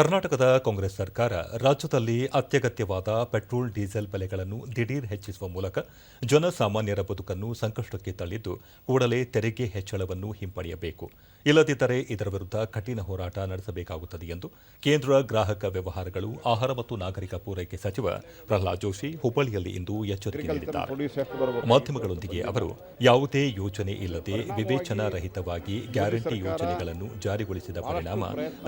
ಕರ್ನಾಟಕದ ಕಾಂಗ್ರೆಸ್ ಸರ್ಕಾರ ರಾಜ್ಯದಲ್ಲಿ ಅತ್ಯಗತ್ಯವಾದ ಪೆಟ್ರೋಲ್ ಡೀಸೆಲ್ ಬೆಲೆಗಳನ್ನು ದಿಢೀರ್ ಹೆಚ್ಚಿಸುವ ಮೂಲಕ ಜನಸಾಮಾನ್ಯರ ಬದುಕನ್ನು ಸಂಕಷ್ಟಕ್ಕೆ ತಳ್ಳಿದ್ದು ಕೂಡಲೇ ತೆರಿಗೆ ಹೆಚ್ಚಳವನ್ನು ಹಿಂಪಡೆಯಬೇಕು. ಇಲ್ಲದಿದ್ದರೆ ಇದರ ವಿರುದ್ಧ ಕಠಿಣ ಹೋರಾಟ ನಡೆಸಬೇಕಾಗುತ್ತದೆ ಎಂದು ಕೇಂದ್ರ ಗ್ರಾಹಕ ವ್ಯವಹಾರಗಳು ಆಹಾರ ಮತ್ತು ನಾಗರಿಕ ಪೂರೈಕೆ ಸಚಿವ ಪ್ರಹ್ಲಾದ್ ಜೋಶಿ ಹುಬ್ಬಳ್ಳಿಯಲ್ಲಿ ಇಂದು ಎಚ್ಚರಿಕೆ ನೀಡಿದ್ದಾರೆ. ಮಾಧ್ಯಮಗಳೊಂದಿಗೆ ಅವರು ಯಾವುದೇ ಯೋಜನೆ ಇಲ್ಲದೆ ವಿವೇಚನಾ ರಹಿತವಾಗಿ ಗ್ಯಾರಂಟಿ ಯೋಜನೆಗಳನ್ನು ಜಾರಿಗೊಳಿಸಿದ ಪರಿಣಾಮ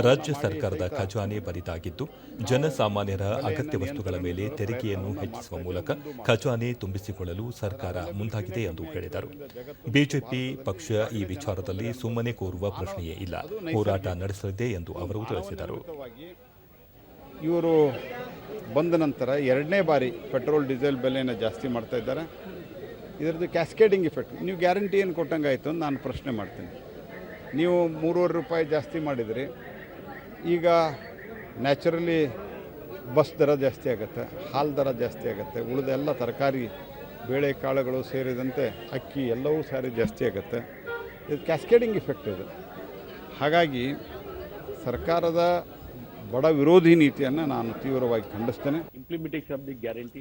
ರಾಜ್ಯ ಸರ್ಕಾರದ ಖಜಾನೆ ಬರಿದಾಗಿದ್ದು, ಜನಸಾಮಾನ್ಯರ ಅಗತ್ಯ ವಸ್ತುಗಳ ಮೇಲೆ ತೆರಿಗೆಯನ್ನು ಹೆಚ್ಚಿಸುವ ಮೂಲಕ ಖಜಾನೆ ತುಂಬಿಸಿಕೊಳ್ಳಲು ಸರ್ಕಾರ ಮುಂದಾಗಿದೆ ಎಂದು ಹೇಳಿದರು. ಬಿಜೆಪಿ ಪಕ್ಷ ಈ ವಿಚಾರದಲ್ಲಿ ಸುಮ್ಮನೆ ಕೋರುವ ಪ್ರಶ್ನೆಯೇ ಇಲ್ಲ. ಹೋರಾಟ ನಡೆಸಲಿದೆ ಎಂದು ಅವರು ತಿಳಿಸಿದರು. ಇವರು ಬಂದ ನಂತರ ಎರಡನೇ ಬಾರಿ ಪೆಟ್ರೋಲ್, ಡೀಸೆಲ್ ಬೆಲೆಯನ್ನು ಜಾಸ್ತಿ ಮಾಡ್ತಾ ಇದ್ದಾರೆ. ಇದರದ್ದು ಕ್ಯಾಸ್ಕೇಡಿಂಗ್ ಇಫೆಕ್ಟ್ ನೀವು ಗ್ಯಾರಂಟಿ ಏನು ಕೊಟ್ಟಂಗೆ ಆಯಿತು ಅಂತ ನಾನು ಪ್ರಶ್ನೆ ಮಾಡ್ತೀನಿ. ನೀವು ಮೂರುವರೆ ರೂಪಾಯಿ ಜಾಸ್ತಿ ಮಾಡಿದ್ರಿ. ಈಗ ನ್ಯಾಚುರಲಿ ಬಸ್ ದರ ಜಾಸ್ತಿ ಆಗುತ್ತೆ ಹಾಲು ದರ ಜಾಸ್ತಿ ಆಗುತ್ತೆ ಉಳಿದ ಎಲ್ಲ ತರಕಾರಿ ಬೇಳೆ ಕಾಳುಗಳು ಸೇರಿದಂತೆ ಅಕ್ಕಿ ಎಲ್ಲವೂ ಸಾರಿ ಜಾಸ್ತಿ ಆಗುತ್ತೆ. ಇದು ಕ್ಯಾಸ್ಕೇಡಿಂಗ್ ಇಫೆಕ್ಟ್ ಇದು. ಹಾಗಾಗಿ ಸರ್ಕಾರದ ಬಡ ವಿರೋಧಿ ನೀತಿಯನ್ನು ನಾನು ತೀವ್ರವಾಗಿ ಖಂಡಿಸ್ತೇನೆ.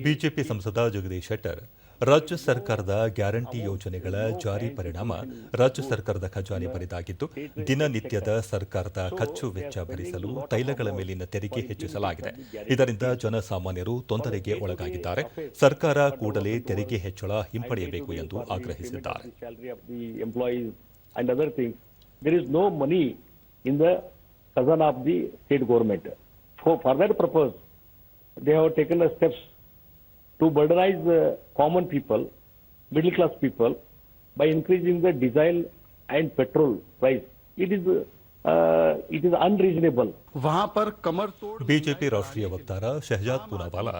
ಬಿಜೆಪಿ ಸಂಸದ ಜಗದೀಶ್ ಶೆಟ್ಟರ್ ರಾಜ್ಯ ಸರ್ಕಾರದ ಗ್ಯಾರಂಟಿ ಯೋಜನೆಗಳ ಜಾರಿ ಪರಿಣಾಮ ರಾಜ್ಯ ಸರ್ಕಾರದ ಖಜಾನೆ ಬರಿದಾಗಿದ್ದು ದಿನನಿತ್ಯದ ಸರ್ಕಾರದ ಖರ್ಚು ವೆಚ್ಚ ಭರಿಸಲು ತೈಲಗಳ ಮೇಲಿನ ತೆರಿಗೆ ಹೆಚ್ಚಿಸಲಾಗಿದೆ. ಇದರಿಂದ ಜನಸಾಮಾನ್ಯರು ತೊಂದರೆಗೆ ಒಳಗಾಗಿದ್ದಾರೆ. ಸರ್ಕಾರ ಕೂಡಲೇ ತೆರಿಗೆ ಹೆಚ್ಚಳ ಹಿಂಪಡೆಯಬೇಕು ಎಂದು ಆಗ್ರಹಿಸಿದ್ದಾರೆ. For, for that purpose, taken the steps to burdenize the common people, middle class people, by increasing the diesel and petrol price. It is, it is unreasonable BJP ರಾಷ್ಟ್ರೀಯ ವಕ್ತಾರ ಶೆಹಜಾದ್ ಪುನಾವಾಲಾ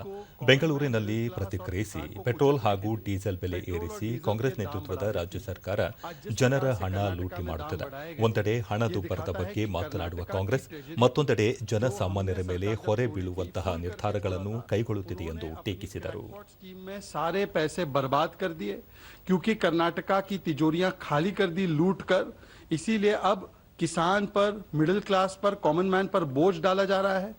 ಬೆಂಗಳೂರಿನಲ್ಲಿ ಪ್ರತಿಕ್ರಿಯಿಸಿ ಪೆಟ್ರೋಲ್ ಹಾಗೂ ಡೀಸೆಲ್ ಬೆಲೆ ಏರಿಸಿ ಕಾಂಗ್ರೆಸ್ ನೇತೃತ್ವದ ರಾಜ್ಯ ಸರ್ಕಾರ ಜನರ ಹಣ ಲೂಟಿ ಮಾಡುತ್ತಿದೆ. ಒಂದೆಡೆ ಹಣದುಬ್ಬರದ ಬಗ್ಗೆ ಮಾತನಾಡುವ ಕಾಂಗ್ರೆಸ್ ಮತ್ತೊಂದೆಡೆ ಜನಸಾಮಾನ್ಯರ ಮೇಲೆ ಹೊರೆ ಬೀಳುವಂತಹ ನಿರ್ಧಾರಗಳನ್ನು ಕೈಗೊಳ್ಳುತ್ತಿದೆ ಎಂದು ಟೀಕಿಸಿದರು. ಪೈಸೆ ಬರ್ಬಾದ್ ಕರ್ ಕ್ಯೂಕಿ ಕರ್ನಾಟಕ ಕಿ ತಿಜೋರಿಯಾ ಖಾಲಿ ಕರ್ದಿ ಲೂಟ್ ಕರ್ ಇಸಿಲಿಯೇ ಅಬ್ किसान पर मिडिल क्लास पर कॉमन मैन पर बोझ डाला जा रहा है।